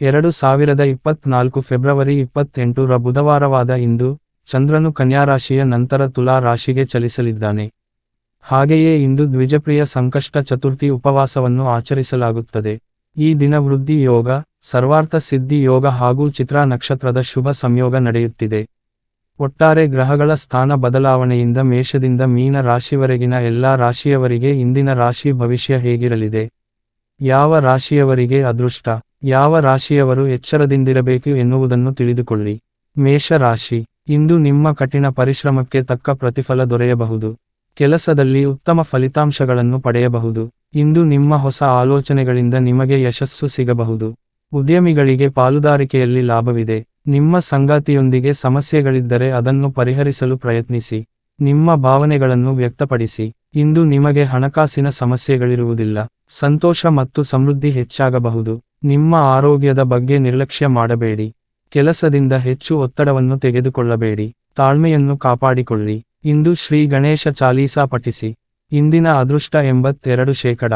ಎರಡು ಸಾವಿರದ ಇಪ್ಪತ್ನಾಲ್ಕು ಫೆಬ್ರವರಿ ಇಪ್ಪತ್ತೆಂಟು ರ ಬುಧವಾರವಾದ ಇಂದು ಚಂದ್ರನು ಕನ್ಯಾರಾಶಿಯ ನಂತರ ತುಲಾ ರಾಶಿಗೆ ಚಲಿಸಲಿದ್ದಾನೆ. ಹಾಗೆಯೇ ಇಂದು ದ್ವಿಜಪ್ರಿಯ ಸಂಕಷ್ಟ ಚತುರ್ಥಿ ಉಪವಾಸವನ್ನು ಆಚರಿಸಲಾಗುತ್ತದೆ. ಈ ದಿನ ವೃದ್ಧಿ ಯೋಗ, ಸರ್ವಾರ್ಥ ಸಿದ್ಧಿ ಯೋಗ ಹಾಗೂ ಚಿತ್ರಾ ನಕ್ಷತ್ರದ ಶುಭ ಸಂಯೋಗ ನಡೆಯುತ್ತಿದೆ. ಒಟ್ಟಾರೆ ಗ್ರಹಗಳ ಸ್ಥಾನ ಬದಲಾವಣೆಯಿಂದ ಮೇಷದಿಂದ ಮೀನ ರಾಶಿವರೆಗಿನ ಎಲ್ಲಾ ರಾಶಿಯವರಿಗೆ ಇಂದಿನ ರಾಶಿ ಭವಿಷ್ಯ ಹೇಗಿರಲಿದೆ? ಯಾವ ರಾಶಿಯವರಿಗೆ ಅದೃಷ್ಟ? ಯಾವ ರಾಶಿಯವರು ಎಚ್ಚರದಿಂದಿರಬೇಕು ಎನ್ನುವುದನ್ನು ತಿಳಿದುಕೊಳ್ಳಿ. ಮೇಷ ರಾಶಿ ಇಂದು ನಿಮ್ಮ ಕಠಿಣ ಪರಿಶ್ರಮಕ್ಕೆ ತಕ್ಕ ಪ್ರತಿಫಲ ದೊರೆಯಬಹುದು. ಕೆಲಸದಲ್ಲಿ ಉತ್ತಮ ಫಲಿತಾಂಶಗಳನ್ನು ಪಡೆಯಬಹುದು. ಇಂದು ನಿಮ್ಮ ಹೊಸ ಆಲೋಚನೆಗಳಿಂದ ನಿಮಗೆ ಯಶಸ್ಸು ಸಿಗಬಹುದು. ಉದ್ಯಮಿಗಳಿಗೆ ಪಾಲುದಾರಿಕೆಯಲ್ಲಿ ಲಾಭವಿದೆ. ನಿಮ್ಮ ಸಂಗಾತಿಯೊಂದಿಗೆ ಸಮಸ್ಯೆಗಳಿದ್ದರೆ ಅದನ್ನು ಪರಿಹರಿಸಲು ಪ್ರಯತ್ನಿಸಿ. ನಿಮ್ಮ ಭಾವನೆಗಳನ್ನು ವ್ಯಕ್ತಪಡಿಸಿ. ಇಂದು ನಿಮಗೆ ಹಣಕಾಸಿನ ಸಮಸ್ಯೆಗಳಿರುವುದಿಲ್ಲ. ಸಂತೋಷ ಮತ್ತು ಸಮೃದ್ಧಿ ಹೆಚ್ಚಾಗಬಹುದು. ನಿಮ್ಮ ಆರೋಗ್ಯದ ಬಗ್ಗೆ ನಿರ್ಲಕ್ಷ್ಯ ಮಾಡಬೇಡಿ. ಕೆಲಸದಿಂದ ಹೆಚ್ಚು ಒತ್ತಡವನ್ನು ತೆಗೆದುಕೊಳ್ಳಬೇಡಿ. ತಾಳ್ಮೆಯನ್ನು ಕಾಪಾಡಿಕೊಳ್ಳಿ. ಇಂದು ಶ್ರೀ ಗಣೇಶ ಚಾಲೀಸಾ ಪಠಿಸಿ. ಇಂದಿನ ಅದೃಷ್ಟ ಎಂಬತ್ತೆರಡು ಶೇಕಡ.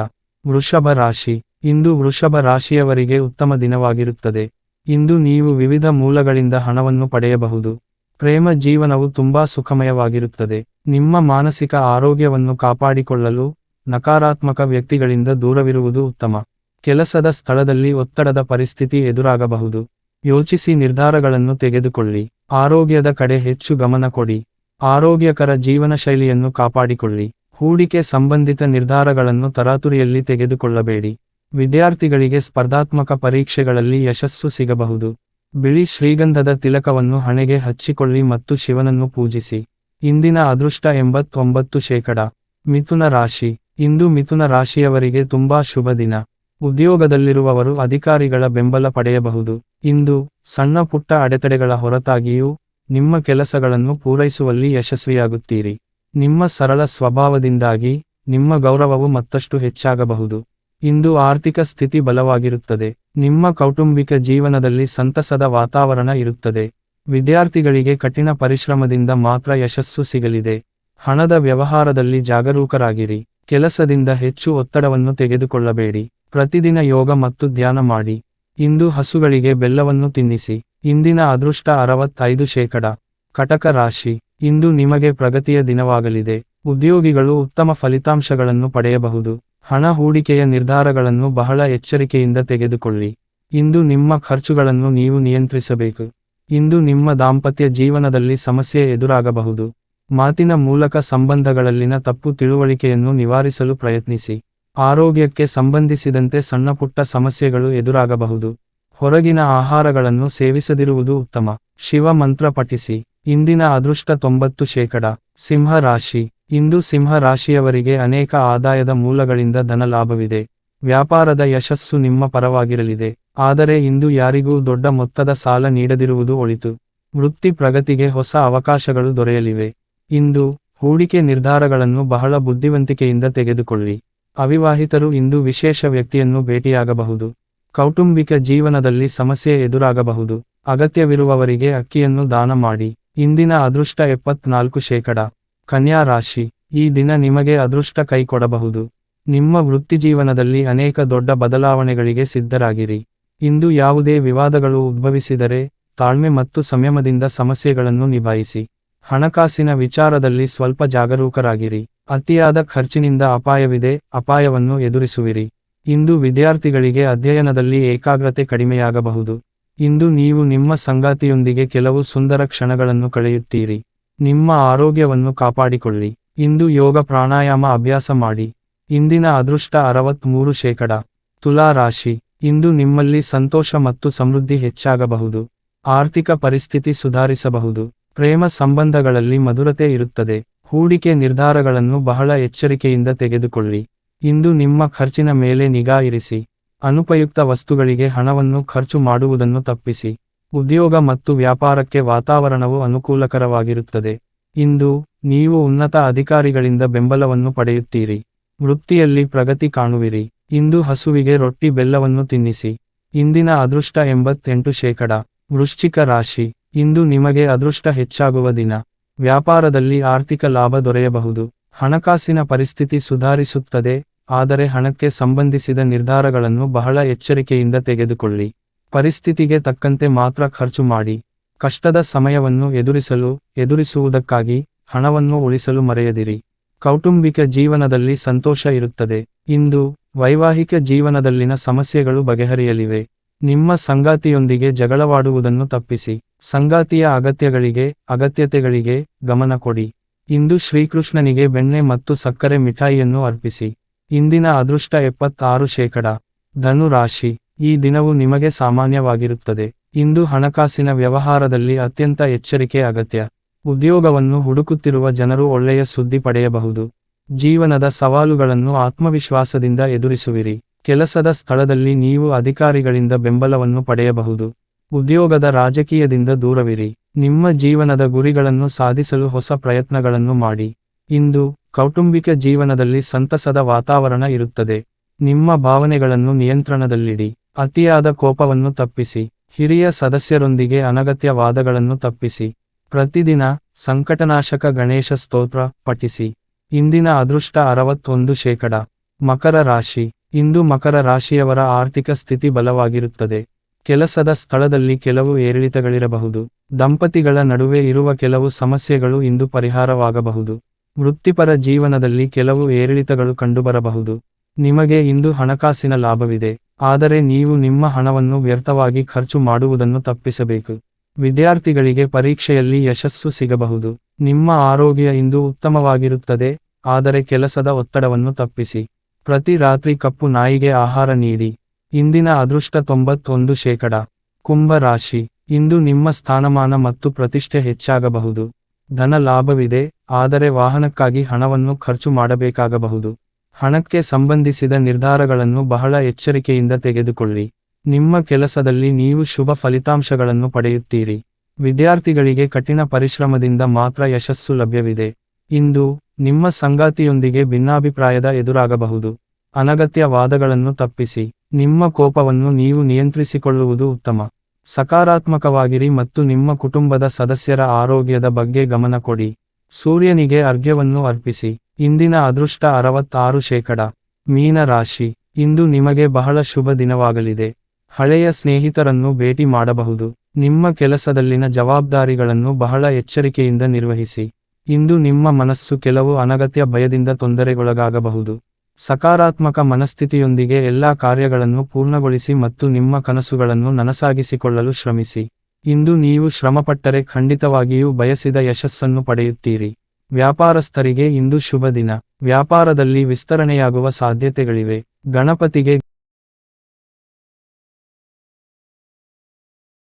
ವೃಷಭ ರಾಶಿ. ಇಂದು ವೃಷಭ ರಾಶಿಯವರಿಗೆ ಉತ್ತಮ ದಿನವಾಗಿರುತ್ತದೆ. ಇಂದು ನೀವು ವಿವಿಧ ಮೂಲಗಳಿಂದ ಹಣವನ್ನು ಪಡೆಯಬಹುದು. ಪ್ರೇಮ ಜೀವನವು ತುಂಬಾ ಸುಖಮಯವಾಗಿರುತ್ತದೆ. ನಿಮ್ಮ ಮಾನಸಿಕ ಆರೋಗ್ಯವನ್ನು ಕಾಪಾಡಿಕೊಳ್ಳಲು ನಕಾರಾತ್ಮಕ ವ್ಯಕ್ತಿಗಳಿಂದ ದೂರವಿರುವುದು ಉತ್ತಮ. ಕೆಲಸದ ಸ್ಥಳದಲ್ಲಿ ಒತ್ತಡದ ಪರಿಸ್ಥಿತಿ ಎದುರಾಗಬಹುದು. ಯೋಚಿಸಿ ನಿರ್ಧಾರಗಳನ್ನು ತೆಗೆದುಕೊಳ್ಳಿ. ಆರೋಗ್ಯದ ಕಡೆ ಹೆಚ್ಚು ಗಮನ ಕೊಡಿ. ಆರೋಗ್ಯಕರ ಜೀವನ ಶೈಲಿಯನ್ನು ಕಾಪಾಡಿಕೊಳ್ಳಿ. ಹೂಡಿಕೆ ಸಂಬಂಧಿತ ನಿರ್ಧಾರಗಳನ್ನು ತರಾತುರಿಯಲ್ಲಿ ತೆಗೆದುಕೊಳ್ಳಬೇಡಿ. ವಿದ್ಯಾರ್ಥಿಗಳಿಗೆ ಸ್ಪರ್ಧಾತ್ಮಕ ಪರೀಕ್ಷೆಗಳಲ್ಲಿ ಯಶಸ್ಸು ಸಿಗಬಹುದು. ಬಿಳಿ ಶ್ರೀಗಂಧದ ತಿಲಕವನ್ನು ಹಣೆಗೆ ಹಚ್ಚಿಕೊಳ್ಳಿ ಮತ್ತು ಶಿವನನ್ನು ಪೂಜಿಸಿ. ಇಂದಿನ ಅದೃಷ್ಟ ಎಂಬತ್ತೊಂಬತ್ತು ಶೇಕಡ. ಮಿಥುನ ರಾಶಿ. ಇಂದು ಮಿಥುನ ರಾಶಿಯವರಿಗೆ ತುಂಬಾ ಶುಭ ದಿನ. ಉದ್ಯೋಗದಲ್ಲಿರುವವರು ಅಧಿಕಾರಿಗಳ ಬೆಂಬಲ ಪಡೆಯಬಹುದು. ಇಂದು ಸಣ್ಣ ಪುಟ್ಟ ಅಡೆತಡೆಗಳ ಹೊರತಾಗಿಯೂ ನಿಮ್ಮ ಕೆಲಸಗಳನ್ನು ಪೂರೈಸುವಲ್ಲಿ ಯಶಸ್ವಿಯಾಗುತ್ತೀರಿ. ನಿಮ್ಮ ಸರಳ ಸ್ವಭಾವದಿಂದಾಗಿ ನಿಮ್ಮ ಗೌರವವು ಮತ್ತಷ್ಟು ಹೆಚ್ಚಾಗಬಹುದು. ಇಂದು ಆರ್ಥಿಕ ಸ್ಥಿತಿ ಬಲವಾಗಿರುತ್ತದೆ. ನಿಮ್ಮ ಕೌಟುಂಬಿಕ ಜೀವನದಲ್ಲಿ ಸಂತಸದ ವಾತಾವರಣ ಇರುತ್ತದೆ. ವಿದ್ಯಾರ್ಥಿಗಳಿಗೆ ಕಠಿಣ ಪರಿಶ್ರಮದಿಂದ ಮಾತ್ರ ಯಶಸ್ಸು ಸಿಗಲಿದೆ. ಹಣದ ವ್ಯವಹಾರದಲ್ಲಿ ಜಾಗರೂಕರಾಗಿರಿ. ಕೆಲಸದಿಂದ ಹೆಚ್ಚು ಒತ್ತಡವನ್ನು ತೆಗೆದುಕೊಳ್ಳಬೇಡಿ. ಪ್ರತಿದಿನ ಯೋಗ ಮತ್ತು ಧ್ಯಾನ ಮಾಡಿ. ಇಂದು ಹಸುಗಳಿಗೆ ಬೆಲ್ಲವನ್ನು ತಿನ್ನಿಸಿ. ಇಂದಿನ ಅದೃಷ್ಟ ಅರವತ್ತೈದು ಶೇಕಡ. ಕಟಕ ರಾಶಿ. ಇಂದು ನಿಮಗೆ ಪ್ರಗತಿಯ ದಿನವಾಗಲಿದೆ. ಉದ್ಯೋಗಿಗಳು ಉತ್ತಮ ಫಲಿತಾಂಶಗಳನ್ನು ಪಡೆಯಬಹುದು. ಹಣ ಹೂಡಿಕೆಯ ನಿರ್ಧಾರಗಳನ್ನು ಬಹಳ ಎಚ್ಚರಿಕೆಯಿಂದ ತೆಗೆದುಕೊಳ್ಳಿ. ಇಂದು ನಿಮ್ಮ ಖರ್ಚುಗಳನ್ನು ನೀವು ನಿಯಂತ್ರಿಸಬೇಕು. ಇಂದು ನಿಮ್ಮ ದಾಂಪತ್ಯ ಜೀವನದಲ್ಲಿ ಸಮಸ್ಯೆ ಎದುರಾಗಬಹುದು. ಮಾತಿನ ಮೂಲಕ ಸಂಬಂಧಗಳಲ್ಲಿನ ತಪ್ಪು ತಿಳುವಳಿಕೆಯನ್ನು ನಿವಾರಿಸಲು ಪ್ರಯತ್ನಿಸಿ. ಆರೋಗ್ಯಕ್ಕೆ ಸಂಬಂಧಿಸಿದಂತೆ ಸಣ್ಣಪುಟ್ಟ ಸಮಸ್ಯೆಗಳು ಎದುರಾಗಬಹುದು. ಹೊರಗಿನ ಆಹಾರಗಳನ್ನು ಸೇವಿಸದಿರುವುದು ಉತ್ತಮ. ಶಿವ ಮಂತ್ರ ಪಠಿಸಿ. ಇಂದಿನ ಅದೃಷ್ಟ ತೊಂಬತ್ತು ಶೇಕಡ. ಸಿಂಹ ರಾಶಿ. ಇಂದು ಸಿಂಹ ರಾಶಿಯವರಿಗೆ ಅನೇಕ ಆದಾಯದ ಮೂಲಗಳಿಂದ ಧನ ಲಾಭವಿದೆ. ವ್ಯಾಪಾರದ ಯಶಸ್ಸು ನಿಮ್ಮ ಪರವಾಗಿರಲಿದೆ. ಆದರೆ ಇಂದು ಯಾರಿಗೂ ದೊಡ್ಡ ಮೊತ್ತದ ಸಾಲ ನೀಡದಿರುವುದು ಒಳಿತು. ವೃತ್ತಿ ಪ್ರಗತಿಗೆ ಹೊಸ ಅವಕಾಶಗಳು ದೊರೆಯಲಿವೆ. ಇಂದು ಹೂಡಿಕೆ ನಿರ್ಧಾರಗಳನ್ನು ಬಹಳ ಬುದ್ಧಿವಂತಿಕೆಯಿಂದ ತೆಗೆದುಕೊಳ್ಳಿ. ಅವಿವಾಹಿತರು ಇಂದು ವಿಶೇಷ ವ್ಯಕ್ತಿಯನ್ನು ಭೇಟಿಯಾಗಬಹುದು. ಕೌಟುಂಬಿಕ ಜೀವನದಲ್ಲಿ ಸಮಸ್ಯೆ ಎದುರಾಗಬಹುದು. ಅಗತ್ಯವಿರುವವರಿಗೆ ಅಕ್ಕಿಯನ್ನು ದಾನ ಮಾಡಿ. ಇಂದಿನ ಅದೃಷ್ಟ ಎಪ್ಪತ್ನಾಲ್ಕು ಶೇಕಡ. ಕನ್ಯಾ ರಾಶಿ. ಈ ದಿನ ನಿಮಗೆ ಅದೃಷ್ಟ ಕೈ ಕೊಡಬಹುದು ನಿಮ್ಮ ವೃತ್ತಿಜೀವನದಲ್ಲಿ ಅನೇಕ ದೊಡ್ಡ ಬದಲಾವಣೆಗಳಿಗೆ ಸಿದ್ಧರಾಗಿರಿ. ಇಂದು ಯಾವುದೇ ವಿವಾದಗಳು ಉದ್ಭವಿಸಿದರೆ ತಾಳ್ಮೆ ಮತ್ತು ಸಂಯಮದಿಂದ ಸಮಸ್ಯೆಗಳನ್ನು ನಿಭಾಯಿಸಿ. ಹಣಕಾಸಿನ ವಿಚಾರದಲ್ಲಿ ಸ್ವಲ್ಪ ಜಾಗರೂಕರಾಗಿರಿ. ಅತಿಯಾದ ಖರ್ಚಿನಿಂದ ಅಪಾಯವಿದೆ, ಅಪಾಯವನ್ನು ಎದುರಿಸುವಿರಿ. ಇಂದು ವಿದ್ಯಾರ್ಥಿಗಳಿಗೆ ಅಧ್ಯಯನದಲ್ಲಿ ಏಕಾಗ್ರತೆ ಕಡಿಮೆಯಾಗಬಹುದು. ಇಂದು ನೀವು ನಿಮ್ಮ ಸಂಗಾತಿಯೊಂದಿಗೆ ಕೆಲವು ಸುಂದರ ಕ್ಷಣಗಳನ್ನು ಕಳೆಯುತ್ತೀರಿ. ನಿಮ್ಮ ಆರೋಗ್ಯವನ್ನು ಕಾಪಾಡಿಕೊಳ್ಳಿ. ಇಂದು ಯೋಗ ಪ್ರಾಣಾಯಾಮ ಅಭ್ಯಾಸ ಮಾಡಿ. ಇಂದಿನ ಅದೃಷ್ಟ ಅರವತ್ಮೂರು ಶೇಕಡ. ತುಲಾ ರಾಶಿ. ಇಂದು ನಿಮ್ಮಲ್ಲಿ ಸಂತೋಷ ಮತ್ತು ಸಮೃದ್ಧಿ ಹೆಚ್ಚಾಗಬಹುದು. ಆರ್ಥಿಕ ಪರಿಸ್ಥಿತಿ ಸುಧಾರಿಸಬಹುದು. ಪ್ರೇಮ ಸಂಬಂಧಗಳಲ್ಲಿ ಮಧುರತೆ ಇರುತ್ತದೆ. ಹೂಡಿಕೆ ನಿರ್ಧಾರಗಳನ್ನು ಬಹಳ ಎಚ್ಚರಿಕೆಯಿಂದ ತೆಗೆದುಕೊಳ್ಳಿ. ಇಂದು ನಿಮ್ಮ ಖರ್ಚಿನ ಮೇಲೆ ನಿಗಾ ಇರಿಸಿ. ಅನುಪಯುಕ್ತ ವಸ್ತುಗಳಿಗೆ ಹಣವನ್ನು ಖರ್ಚು ಮಾಡುವುದನ್ನು ತಪ್ಪಿಸಿ. ಉದ್ಯೋಗ ಮತ್ತು ವ್ಯಾಪಾರಕ್ಕೆ ವಾತಾವರಣವು ಅನುಕೂಲಕರವಾಗಿರುತ್ತದೆ. ಇಂದು ನೀವು ಉನ್ನತ ಅಧಿಕಾರಿಗಳಿಂದ ಬೆಂಬಲವನ್ನು ಪಡೆಯುತ್ತೀರಿ. ವೃತ್ತಿಯಲ್ಲಿ ಪ್ರಗತಿ ಕಾಣುವಿರಿ. ಇಂದು ಹಸುವಿಗೆ ರೊಟ್ಟಿ ಬೆಲ್ಲವನ್ನು ತಿನ್ನಿಸಿ. ಇಂದಿನ ಅದೃಷ್ಟ ಎಂಬತ್ತೆಂಟು ಶೇಕಡ. ವೃಶ್ಚಿಕ ರಾಶಿ. ಇಂದು ನಿಮಗೆ ಅದೃಷ್ಟ ಹೆಚ್ಚಾಗುವ ದಿನ. ವ್ಯಾಪಾರದಲ್ಲಿ ಆರ್ಥಿಕ ಲಾಭ ದೊರೆಯಬಹುದು. ಹಣಕಾಸಿನ ಪರಿಸ್ಥಿತಿ ಸುಧಾರಿಸುತ್ತದೆ, ಆದರೆ ಹಣಕ್ಕೆ ಸಂಬಂಧಿಸಿದ ನಿರ್ಧಾರಗಳನ್ನು ಬಹಳ ಎಚ್ಚರಿಕೆಯಿಂದ ತೆಗೆದುಕೊಳ್ಳಿ. ಪರಿಸ್ಥಿತಿಗೆ ತಕ್ಕಂತೆ ಮಾತ್ರ ಖರ್ಚು ಮಾಡಿ. ಕಷ್ಟದ ಸಮಯವನ್ನು ಎದುರಿಸಲು, ಎದುರಿಸುವುದಕ್ಕಾಗಿ ಹಣವನ್ನು ಉಳಿಸಲು ಮರೆಯದಿರಿ. ಕೌಟುಂಬಿಕ ಜೀವನದಲ್ಲಿ ಸಂತೋಷ ಇರುತ್ತದೆ. ಇಂದು ವೈವಾಹಿಕ ಜೀವನದಲ್ಲಿನ ಸಮಸ್ಯೆಗಳು ಬಗೆಹರಿಯಲಿವೆ. ನಿಮ್ಮ ಸಂಗಾತಿಯೊಂದಿಗೆ ಜಗಳವಾಡುವುದನ್ನು ತಪ್ಪಿಸಿ. ಸಂಗಾತಿಯ ಅಗತ್ಯಗಳಿಗೆ, ಅಗತ್ಯತೆಗಳಿಗೆ ಗಮನ ಕೊಡಿ. ಇಂದು ಶ್ರೀಕೃಷ್ಣನಿಗೆ ಬೆಣ್ಣೆ ಮತ್ತು ಸಕ್ಕರೆ ಮಿಠಾಯಿಯನ್ನು ಅರ್ಪಿಸಿ. ಇಂದಿನ ಅದೃಷ್ಟ ಎಪ್ಪತ್ತಾರು ಶೇಕಡ. ಧನು ರಾಶಿ ಈ ದಿನವು ನಿಮಗೆ ಸಾಮಾನ್ಯವಾಗಿರುತ್ತದೆ. ಇಂದು ಹಣಕಾಸಿನ ವ್ಯವಹಾರದಲ್ಲಿ ಅತ್ಯಂತ ಎಚ್ಚರಿಕೆ ಅಗತ್ಯ. ಉದ್ಯೋಗವನ್ನು ಹುಡುಕುತ್ತಿರುವ ಜನರು ಒಳ್ಳೆಯ ಸುದ್ದಿ ಪಡೆಯಬಹುದು. ಜೀವನದ ಸವಾಲುಗಳನ್ನು ಆತ್ಮವಿಶ್ವಾಸದಿಂದ ಎದುರಿಸುವಿರಿ. ಕೆಲಸದ ಸ್ಥಳದಲ್ಲಿ ನೀವು ಅಧಿಕಾರಿಗಳಿಂದ ಬೆಂಬಲವನ್ನು ಪಡೆಯಬಹುದು. ಉದ್ಯೋಗದ ರಾಜಕೀಯದಿಂದ ದೂರವಿರಿ. ನಿಮ್ಮ ಜೀವನದ ಗುರಿಗಳನ್ನು ಸಾಧಿಸಲು ಹೊಸ ಪ್ರಯತ್ನಗಳನ್ನು ಮಾಡಿ. ಇಂದು, ಕೌಟುಂಬಿಕ ಜೀವನದಲ್ಲಿ ಸಂತಸದ ವಾತಾವರಣ ಇರುತ್ತದೆ. ನಿಮ್ಮ ಭಾವನೆಗಳನ್ನು ನಿಯಂತ್ರಣದಲ್ಲಿಡಿ. ಅತಿಯಾದ ಕೋಪವನ್ನು ತಪ್ಪಿಸಿ. ಹಿರಿಯ ಸದಸ್ಯರೊಂದಿಗೆ ಅನಗತ್ಯ ವಾದಗಳನ್ನು ತಪ್ಪಿಸಿ. ಪ್ರತಿದಿನ ಸಂಕಟನಾಶಕ ಗಣೇಶ ಸ್ತೋತ್ರ ಪಠಿಸಿ. ಇಂದಿನ ಅದೃಷ್ಟ ಅರವತ್ತೊಂದು ಶೇಕಡ. ಮಕರ ರಾಶಿ. ಇಂದು ಮಕರ ರಾಶಿಯವರ ಆರ್ಥಿಕ ಸ್ಥಿತಿ ಬಲವಾಗಿರುತ್ತದೆ. ಕೆಲಸದ ಸ್ಥಳದಲ್ಲಿ ಕೆಲವು ಏರಿಳಿತಗಳಿರಬಹುದು. ದಂಪತಿಗಳ ನಡುವೆ ಇರುವ ಕೆಲವು ಸಮಸ್ಯೆಗಳು ಇಂದು ಪರಿಹಾರವಾಗಬಹುದು. ವೃತ್ತಿಪರ ಜೀವನದಲ್ಲಿ ಕೆಲವು ಏರಿಳಿತಗಳು ಕಂಡುಬರಬಹುದು. ನಿಮಗೆ ಇಂದು ಹಣಕಾಸಿನ ಲಾಭವಿದೆ. ಆದರೆ ನೀವು ನಿಮ್ಮ ಹಣವನ್ನು ವ್ಯರ್ಥವಾಗಿ ಖರ್ಚು ಮಾಡುವುದನ್ನು ತಪ್ಪಿಸಬೇಕು. ವಿದ್ಯಾರ್ಥಿಗಳಿಗೆ ಪರೀಕ್ಷೆಯಲ್ಲಿ ಯಶಸ್ಸು ಸಿಗಬಹುದು. ನಿಮ್ಮ ಆರೋಗ್ಯ ಇಂದು ಉತ್ತಮವಾಗಿರುತ್ತದೆ. ಆದರೆ ಕೆಲಸದ ಒತ್ತಡವನ್ನು ತಪ್ಪಿಸಿ. ಪ್ರತಿ ರಾತ್ರಿ ಕಪ್ಪು ನಾಯಿಗೆ ಆಹಾರ ನೀಡಿ. ಇಂದಿನ ಅದೃಷ್ಟ ತೊಂಬತ್ತೊಂದು ಶೇಕಡ. ಕುಂಭ ರಾಶಿ. ಇಂದು ನಿಮ್ಮ ಸ್ಥಾನಮಾನ ಮತ್ತು ಪ್ರತಿಷ್ಠೆ ಹೆಚ್ಚಾಗಬಹುದು. ಧನ ಲಾಭವಿದೆ, ಆದರೆ ವಾಹನಕ್ಕಾಗಿ ಹಣವನ್ನು ಖರ್ಚು ಮಾಡಬೇಕಾಗಬಹುದು. ಹಣಕ್ಕೆ ಸಂಬಂಧಿಸಿದ ನಿರ್ಧಾರಗಳನ್ನು ಬಹಳ ಎಚ್ಚರಿಕೆಯಿಂದ ತೆಗೆದುಕೊಳ್ಳಿ. ನಿಮ್ಮ ಕೆಲಸದಲ್ಲಿ ನೀವು ಶುಭ ಫಲಿತಾಂಶಗಳನ್ನು ಪಡೆಯುತ್ತೀರಿ. ವಿದ್ಯಾರ್ಥಿಗಳಿಗೆ ಕಠಿಣ ಪರಿಶ್ರಮದಿಂದ ಮಾತ್ರ ಯಶಸ್ಸು ಲಭ್ಯವಿದೆ. ಇಂದು ನಿಮ್ಮ ಸಂಗಾತಿಯೊಂದಿಗೆ ಭಿನ್ನಾಭಿಪ್ರಾಯದ ಎದುರಾಗಬಹುದು. ಅನಗತ್ಯ ವಾದಗಳನ್ನು ತಪ್ಪಿಸಿ. ನಿಮ್ಮ ಕೋಪವನ್ನು ನೀವು ನಿಯಂತ್ರಿಸಿಕೊಳ್ಳುವುದು ಉತ್ತಮ. ಸಕಾರಾತ್ಮಕವಾಗಿರಿ ಮತ್ತು ನಿಮ್ಮ ಕುಟುಂಬದ ಸದಸ್ಯರ ಆರೋಗ್ಯದ ಬಗ್ಗೆ ಗಮನ ಕೊಡಿ. ಸೂರ್ಯನಿಗೆ ಅರ್ಘ್ಯವನ್ನು ಅರ್ಪಿಸಿ. ಇಂದಿನ ಅದೃಷ್ಟ ಅರವತ್ತಾರು ಶೇಕಡ. ಮೀನ ರಾಶಿ. ಇಂದು ನಿಮಗೆ ಬಹಳ ಶುಭ ದಿನವಾಗಲಿದೆ. ಹಳೆಯ ಸ್ನೇಹಿತರನ್ನು ಭೇಟಿ ಮಾಡಬಹುದು. ನಿಮ್ಮ ಕೆಲಸದಲ್ಲಿನ ಜವಾಬ್ದಾರಿಗಳನ್ನು ಬಹಳ ಎಚ್ಚರಿಕೆಯಿಂದ ನಿರ್ವಹಿಸಿ. ಇಂದು ನಿಮ್ಮ ಮನಸ್ಸು ಕೆಲವು ಅನಗತ್ಯ ಭಯದಿಂದ ತೊಂದರೆಗೊಳಗಾಗಬಹುದು. ಸಕಾರಾತ್ಮಕ ಮನಸ್ಥಿತಿಯೊಂದಿಗೆ ಎಲ್ಲಾ ಕಾರ್ಯಗಳನ್ನು ಪೂರ್ಣಗೊಳಿಸಿ ಮತ್ತು ನಿಮ್ಮ ಕನಸುಗಳನ್ನು ನನಸಾಗಿಸಿಕೊಳ್ಳಲು ಶ್ರಮಿಸಿ. ಇಂದು ನೀವು ಶ್ರಮಪಟ್ಟರೆ ಖಂಡಿತವಾಗಿಯೂ ಬಯಸಿದ ಯಶಸ್ಸನ್ನು ಪಡೆಯುತ್ತೀರಿ. ವ್ಯಾಪಾರಸ್ಥರಿಗೆ ಇಂದು ಶುಭ ದಿನ ವ್ಯಾಪಾರದಲ್ಲಿ ವಿಸ್ತರಣೆಯಾಗುವ ಸಾಧ್ಯತೆಗಳಿವೆ. ಗಣಪತಿಗೆ